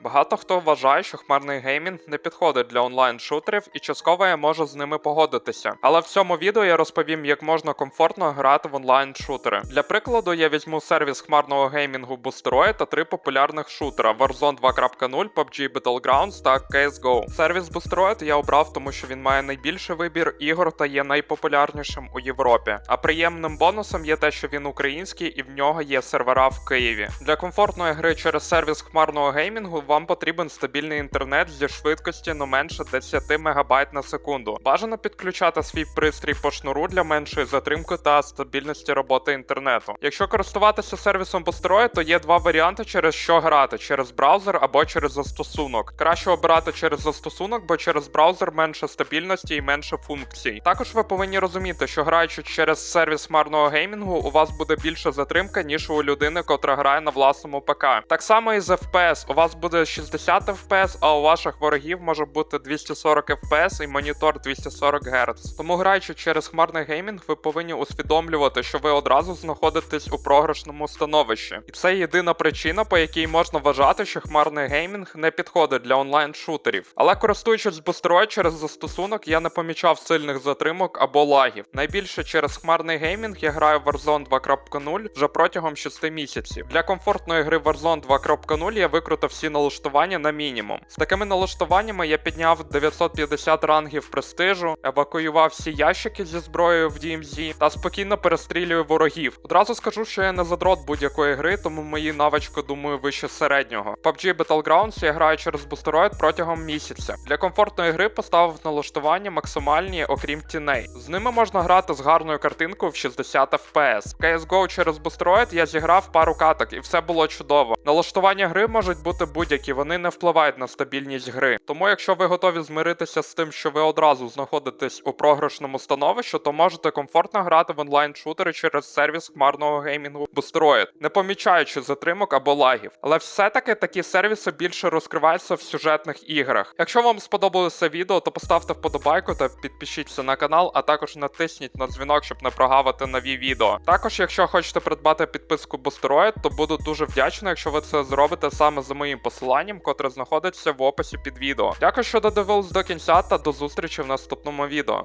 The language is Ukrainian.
Багато хто вважає, що хмарний геймінг не підходить для онлайн-шутерів, і частково я можу з ними погодитися. Але в цьому відео я розповім, як можна комфортно грати в онлайн-шутери. Для прикладу, я візьму сервіс хмарного геймінгу Boosteroid та три популярних шутера: Warzone 2.0, PUBG Battlegrounds та CSGO. Сервіс Boosteroid я обрав, тому що він має найбільший вибір ігор та є найпопулярнішим у Європі. А приємним бонусом є те, що він український і в нього є сервера в Києві. Для комфортної гри через сервіс хмарного геймінгу вам потрібен стабільний інтернет зі швидкості не менше 10 МБ на секунду. Бажано підключати свій пристрій по шнуру для меншої затримки та стабільності роботи інтернету. Якщо користуватися сервісом Boosteroid, то є два варіанти, через що грати: через браузер або через застосунок. Краще обирати через застосунок, бо через браузер менше стабільності і менше функцій. Також ви повинні розуміти, що граючи через сервіс хмарного геймінгу, у вас буде більша затримка, ніж у людини, котра грає на власному ПК. Так само і з FPS. У вас буде 60 FPS, а у ваших ворогів може бути 240 FPS і монітор 240 Гц. Тому граючи через хмарний геймінг, ви повинні усвідомлювати, що ви одразу знаходитесь у програшному становищі. І це єдина причина, по якій можна вважати, що хмарний геймінг не підходить для онлайн-шутерів. Але користуючись бустерою через застосунок, я не помічав сильних затримок або лагів. Найбільше через хмарний геймінг я граю в Warzone 2.0 вже протягом 6 місяців. Для комфортної гри Warzone 2.0 я викрутив всі налаштування на мінімум. З такими налаштуваннями я підняв 950 рангів престижу, евакуював всі ящики зі зброєю в DMZ та спокійно перестрілюю ворогів. Одразу скажу, що я не задрот будь-якої гри, тому мої навички, думаю, вище середнього. PUBG Battlegrounds я граю через бустероїд протягом місяця. Для комфортної гри поставив налаштування максимальні, окрім тіней. З ними можна грати з гарною картинкою в 60 FPS. В CSGO через бустероїд я зіграв пару каток, і все було чудово. Налаштування гри можуть бути будь-які, вони не впливають на стабільність гри. Тому, якщо ви готові змиритися з тим, що ви одразу знаходитесь у програшному становищі, то можете комфортно грати в онлайн-шутери через сервіс хмарного геймінгу Boosteroid, не помічаючи затримок або лагів. Але все-таки такі сервіси більше розкриваються в сюжетних іграх. Якщо вам сподобалося відео, то поставте вподобайку та підпишіться на канал, а також натисніть на дзвінок, щоб не прогавити нові відео. Також, якщо хочете придбати підписку Boosteroid, то буду дуже вдячний, якщо ви це зробите саме за моїм посиланням, котре знаходиться в описі під відео. Дякую, що додивились до кінця та до зустрічі в наступному відео.